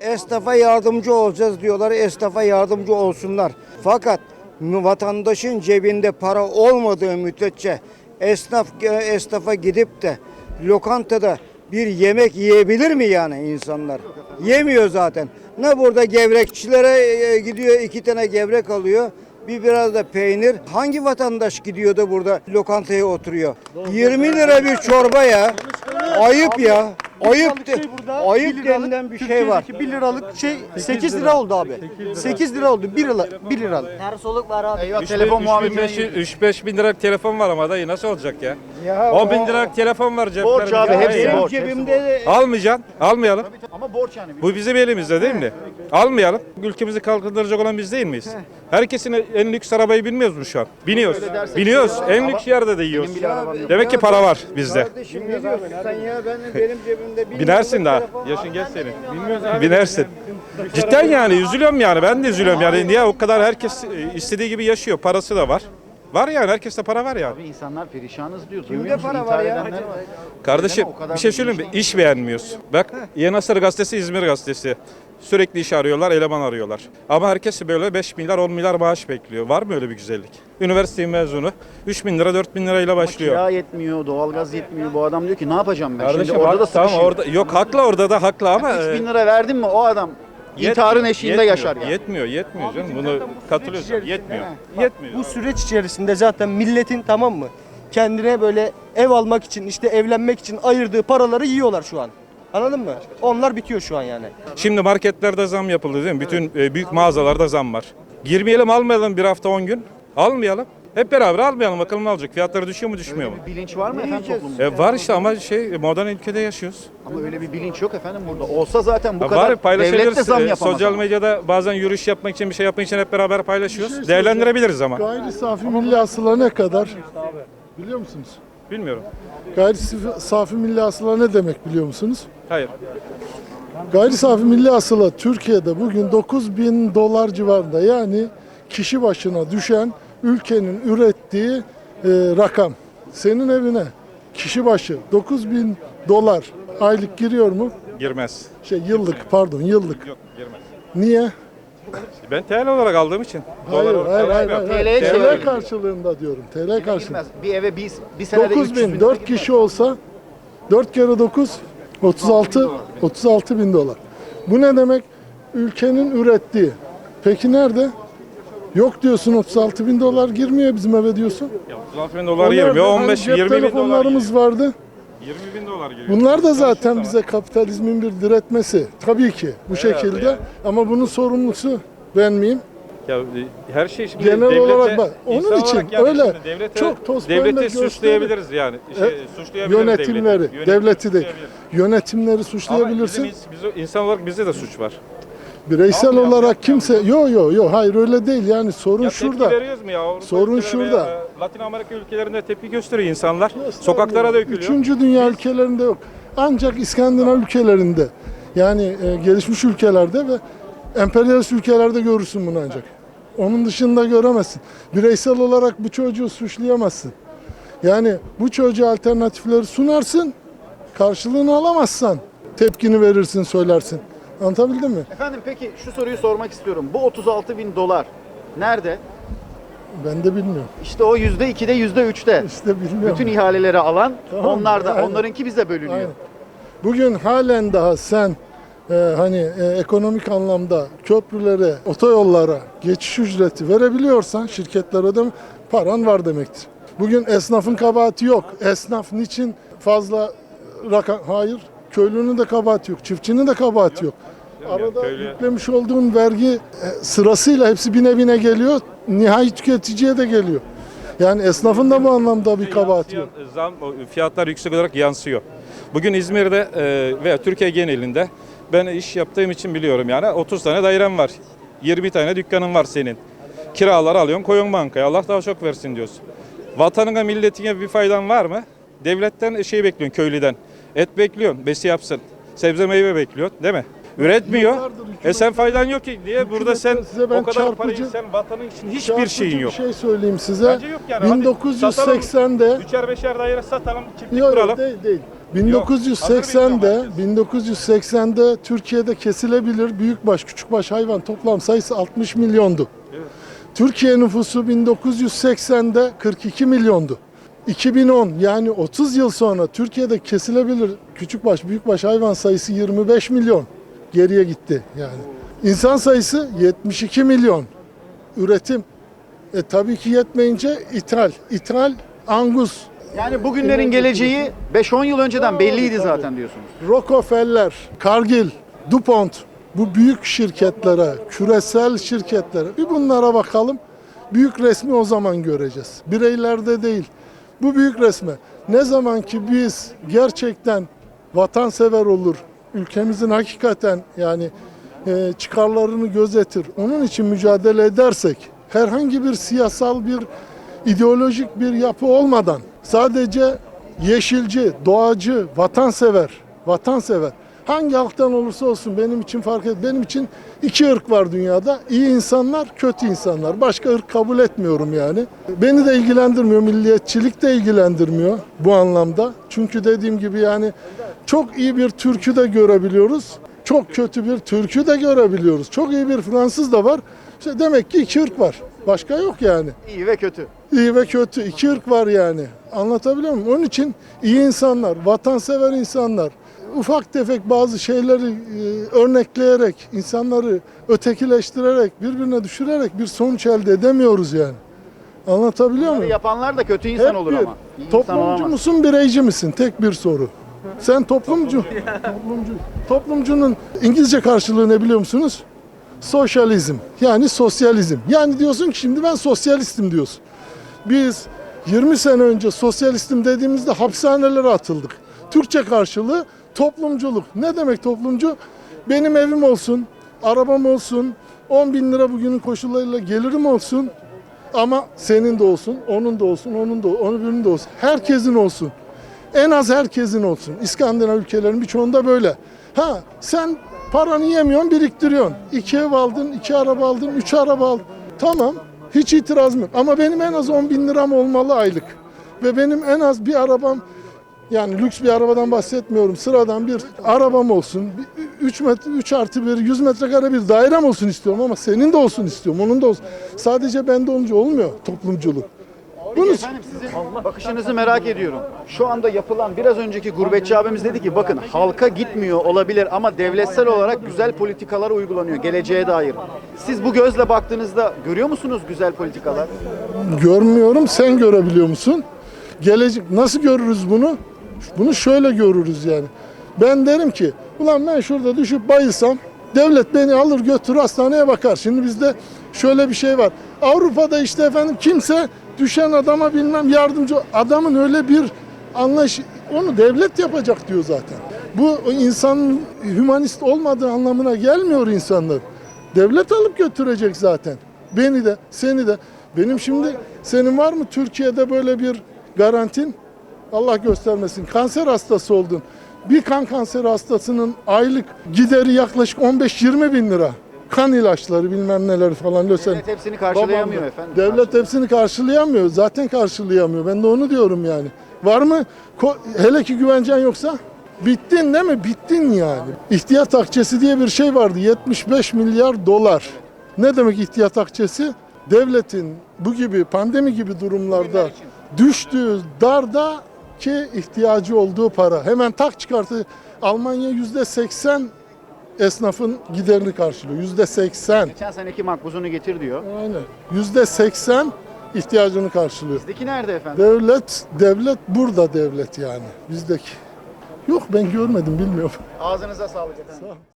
Esnafa yardımcı olacağız diyorlar. Esnafa yardımcı olsunlar. Fakat vatandaşın cebinde para olmadığı müddetçe esnaf esnafa gidip de lokantada bir yemek yiyebilir mi yani insanlar? Yemiyor zaten. Ne burada gevrekçilere e, gidiyor iki tane gevrek alıyor. Bir biraz da peynir. Hangi vatandaş gidiyor da burada lokantaya oturuyor? 20 lira bir çorba ya. Ayıp ya. Ayıp de, ayıp denilen bir şey var. 1 liralık şey 8 lira oldu abi. 8 lira oldu 1 lira 1 liralık. Ters var abi. Eyvah telefon muhabbetine 3-5 bin liralık telefon var ama dayı nasıl olacak ya? Ya 10 bin liralık telefon var ceplerimde. Borç abi, hepsi borç, cebimde de Almayacaksın, almayalım. ama borç yani. Bu bizim elimizde değil mi? Almayalım. Ülkemizi kalkındıracak olan biz değil miyiz? Herkesin en lüks arabayı bilmiyoruz mu şu an? Biniyoruz. Biniyoruz. En lüks yerde de yiyoruz. bile arabam yok. Demek ki para var bizde. Kardeşim ne diyorsun sen ya? Ben benim cebimde bin Binersin daha. Yaşın geç senin. Binersin. Cidden yani üzülüyorum yani. Ben de üzülüyorum yani. Niye o kadar herkes e, istediği gibi yaşıyor. Parası da var. Var yani. Herkeste para var yani. Abi insanlar perişanız diyor. Kimde Duymuyor musun? para İntihar var ya? edenler var. Kardeşim O kadar bir şey söyleyeyim mi? İş beğenmiyoruz. Bak Yeni Asır Gazetesi, İzmir Gazetesi. Sürekli iş arıyorlar, eleman arıyorlar. Ama herkes böyle 5 milyar, 10 milyar maaş bekliyor. Var mı öyle bir güzellik? Üniversite mezunu 3 bin lira, 4 bin lirayla başlıyor. Kira yetmiyor, doğalgaz yetmiyor. Bu adam diyor ki ne yapacağım ben? Kardeşim Şimdi orada da tamam sıkışıyor. orada yok haklı orada da haklı ama 3 e, bin lira verdin mi o adam yetmiyor, intiharın eşiğinde yetmiyor, yaşar ya. Yetmiyor, yetmiyor canım. Bunu katılıyorsun. Yetmiyor. Bak, Yetmiyor. Bu süreç içerisinde zaten milletin tamam mı? Kendine böyle ev almak için işte evlenmek için ayırdığı paraları yiyorlar şu an. Anladın mı? Onlar bitiyor şu an yani. Şimdi marketlerde zam yapıldı değil mi? Bütün e, büyük mağazalarda zam var. Girmeyelim almayalım bir hafta 10 gün. Almayalım. Hep beraber almayalım bakalım ne olacak. Fiyatları düşüyor mu düşmüyor mu? Bir bilinç var mı efendim toplumda? E var işte ama şey modern ülkede yaşıyoruz. Ama öyle bir bilinç yok efendim burada. Olsa zaten bu Ha, kadar var devlet de paylaşabiliriz. zam E, yapamaz. sosyal ama. medyada bazen yürüyüş yapmak için bir şey yapmak için hep beraber paylaşıyoruz. Değerlendirebiliriz ama. Gayri safi milli hasıla ne kadar? Biliyor musunuz? Bilmiyorum. Gayri safi milli hasıla ne demek biliyor musunuz? Hayır. Gayri safi milli hasıla Türkiye'de bugün 9 bin dolar civarında yani kişi başına düşen ülkenin ürettiği e, rakam. Senin evine kişi başı 9 bin dolar aylık giriyor mu? Girmez. Şey yıllık pardon yıllık. Yok girmez. Niye? Ben TL olarak aldığım için. Hayır Dolar- hayır hayır. TL hayır. TL'ye TL çeviriyor. karşılığında diyorum. TL karşılığında. Girmez. Bir eve bir, bir senede 9 300 bin, bin 4 kişi olsa 4 kere 9 36 36 bin dolar. Bu ne demek? Ülkenin ürettiği. Peki nerede? Yok diyorsun 36 bin dolar girmiyor bizim eve diyorsun. Ya 36 bin dolar girmiyor. Onlar 15 hani 20 cep bin dolar telefonlarımız vardı. 20 bin dolar giriyor. Bunlar da zaten bize kapitalizmin bir diretmesi. Tabii ki bu şekilde. yani. Ama bunun sorumlusu ben miyim? Ya e, her şey şimdi Genel devlete, olarak bak, onun için yani öyle devlete, çok toz devleti suçlayabiliriz yani. Şey, E, suçlayabiliriz Yönetimleri, devleti. Devleti de yönetimleri Ama suçlayabilirsin. bizim, biz, insan olarak bizde de suç var. Bireysel Yapmayalım, olarak yapmayalım. kimse yo yo yo hayır öyle değil yani sorun Ya şurada. veriyoruz mu ya? Avrupa Sorun ülkeleri şurada. Latin Amerika ülkelerinde tepki gösteriyor insanlar. Sokaklara dökülüyor. Üçüncü dünya ülkelerinde yok. Ancak İskandinav ülkelerinde yani e, gelişmiş ülkelerde ve emperyalist ülkelerde görürsün bunu ancak. Onun dışında göremezsin. Bireysel olarak bu çocuğu suçlayamazsın. Yani bu çocuğa alternatifleri sunarsın, karşılığını alamazsan tepkini verirsin, söylersin. Anlatabildim mi? Efendim peki şu soruyu sormak istiyorum. Bu 36 bin dolar nerede? Ben de bilmiyorum. İşte o yüzde ikide yüzde üçte. İşte bilmiyorum. Bütün ihaleleri alan Tamam, onlar da. aynen. Onlarınki bize bölünüyor. Aynen. Bugün halen daha sen e, hani e, ekonomik anlamda köprülere, otoyollara geçiş ücreti verebiliyorsan şirketler ödeme paran var demektir. Bugün esnafın kabahati yok. Esnaf niçin fazla rakam hayır köylünün de kabahati yok, çiftçinin de kabahati yok. Arada köylü- yüklemiş olduğun vergi e, sırasıyla hepsi bine bine geliyor. Nihai tüketiciye de geliyor. Yani esnafın da bu anlamda bir kabahati yok. Zam, fiyatlar yüksek olarak yansıyor. Bugün İzmir'de e, veya Türkiye genelinde ben iş yaptığım için biliyorum yani 30 tane dairem var. 20 tane dükkanın var senin. Kiraları alıyorsun koyun bankaya Allah daha çok versin diyorsun. Vatanına milletine bir faydan var mı? Devletten şey bekliyorsun köylüden. Et bekliyorsun besi yapsın. Sebze meyve bekliyor değil mi? Üretmiyor. E sen faydan yok ki. Niye burada sen size ben o kadar parayı çarpıcı- sen vatanın için hiçbir şeyin yok. Bir şey söyleyeyim size. Bence yok yani. Hadi 1980'de Üçer beşer daire satalım, çiftlik Yok kuralım. değil değil. 1980'de 1980'de Türkiye'de kesilebilir büyükbaş küçükbaş hayvan toplam sayısı 60 milyondu. Türkiye nüfusu 1980'de 42 milyondu. 2010 yani 30 yıl sonra Türkiye'de kesilebilir küçükbaş büyükbaş hayvan sayısı 25 milyon geriye gitti yani. İnsan sayısı 72 milyon. Üretim e, tabii ki yetmeyince ithal. İthal Angus, Yani bugünlerin geleceği 5-10 yıl önceden belliydi zaten diyorsunuz. Rockefeller, Cargill, DuPont bu büyük şirketlere, küresel şirketlere bir bunlara bakalım. Büyük resmi o zaman göreceğiz. Bireylerde değil. Bu büyük resme ne zaman ki biz gerçekten vatansever olur, ülkemizin hakikaten yani e, çıkarlarını gözetir, onun için mücadele edersek herhangi bir siyasal bir ideolojik bir yapı olmadan sadece yeşilci, doğacı, vatansever, vatansever hangi halktan olursa olsun benim için fark et. Benim için iki ırk var dünyada. İyi insanlar, kötü insanlar. Başka ırk kabul etmiyorum yani. Beni de ilgilendirmiyor, milliyetçilik de ilgilendirmiyor bu anlamda. Çünkü dediğim gibi yani çok iyi bir Türk'ü de görebiliyoruz. Çok kötü bir Türk'ü de görebiliyoruz. Çok iyi bir Fransız da var. İşte demek ki iki ırk var. Başka yok yani. İyi ve kötü. İyi ve kötü. iki ırk var yani. Anlatabiliyor muyum? Onun için iyi insanlar, vatansever insanlar, ufak tefek bazı şeyleri e, örnekleyerek, insanları ötekileştirerek, birbirine düşürerek bir sonuç elde edemiyoruz yani. Anlatabiliyor Bunları muyum? yapanlar da kötü insan Hep olur bir, ama. İyi insan Toplumcu olamaz. musun, bireyci misin? Tek bir soru. Sen toplumcu. toplumcu. Toplumcunun İngilizce karşılığı ne biliyor musunuz? Sosyalizm. Yani sosyalizm. Yani diyorsun ki şimdi ben sosyalistim diyorsun. Biz 20 sene önce sosyalistim dediğimizde hapishanelere atıldık. Türkçe karşılığı toplumculuk. Ne demek toplumcu? Benim evim olsun, arabam olsun, 10 bin lira bugünün koşullarıyla gelirim olsun. Ama senin de olsun, onun da olsun, onun da onun birinin de olsun. Herkesin olsun. En az herkesin olsun. İskandinav ülkelerin birçoğunda böyle. Ha sen paranı yemiyorsun, biriktiriyorsun. İki ev aldın, iki araba aldın, üç araba aldın. Tamam, hiç itirazım yok. Ama benim en az 10 bin liram olmalı aylık. Ve benim en az bir arabam, yani lüks bir arabadan bahsetmiyorum. Sıradan bir arabam olsun. 3 metre 3 artı bir 100 metrekare bir dairem olsun istiyorum ama senin de olsun istiyorum. Onun da olsun. Sadece bende olunca olmuyor toplumculuk. Bunu Efendim sizin bakışınızı merak ediyorum. Şu anda yapılan biraz önceki gurbetçi abimiz dedi ki bakın halka gitmiyor olabilir ama devletsel olarak güzel politikalar uygulanıyor geleceğe dair. Siz bu gözle baktığınızda görüyor musunuz güzel politikalar? görmüyorum. Sen görebiliyor musun? Gelecek nasıl görürüz bunu? Bunu şöyle görürüz yani. Ben derim ki ulan ben şurada düşüp bayılsam devlet beni alır götürür hastaneye bakar. Şimdi bizde şöyle bir şey var. Avrupa'da işte efendim kimse düşen adama bilmem yardımcı adamın öyle bir anlayış onu devlet yapacak diyor zaten. Bu insanın hümanist olmadığı anlamına gelmiyor insanlar. Devlet alıp götürecek zaten. Beni de, seni de. Benim şimdi senin var mı Türkiye'de böyle bir garantin? Allah göstermesin. Kanser hastası oldun. Bir kan kanseri hastasının aylık gideri yaklaşık 15-20 bin lira. Kan ilaçları bilmem neler falan. lösemi. Devlet hepsini karşılayamıyor efendim. Devlet hepsini karşılayamıyor. Zaten karşılayamıyor. Ben de onu diyorum yani. Var mı? Ko- hele ki güvencen yoksa bittin değil mi? Bittin yani. İhtiyat akçesi diye bir şey vardı. 75 milyar dolar. Ne demek ihtiyat akçesi? Devletin bu gibi pandemi gibi durumlarda düştüğü darda ki ihtiyacı olduğu para. Hemen tak çıkartı. Almanya yüzde 80 esnafın giderini karşılıyor. Yüzde 80. Geçen seneki makbuzunu getir diyor. Aynen. Yüzde 80 ihtiyacını karşılıyor. Bizdeki nerede efendim? Devlet, devlet burada devlet yani bizdeki. Yok ben görmedim bilmiyorum. Ağzınıza sağlık efendim.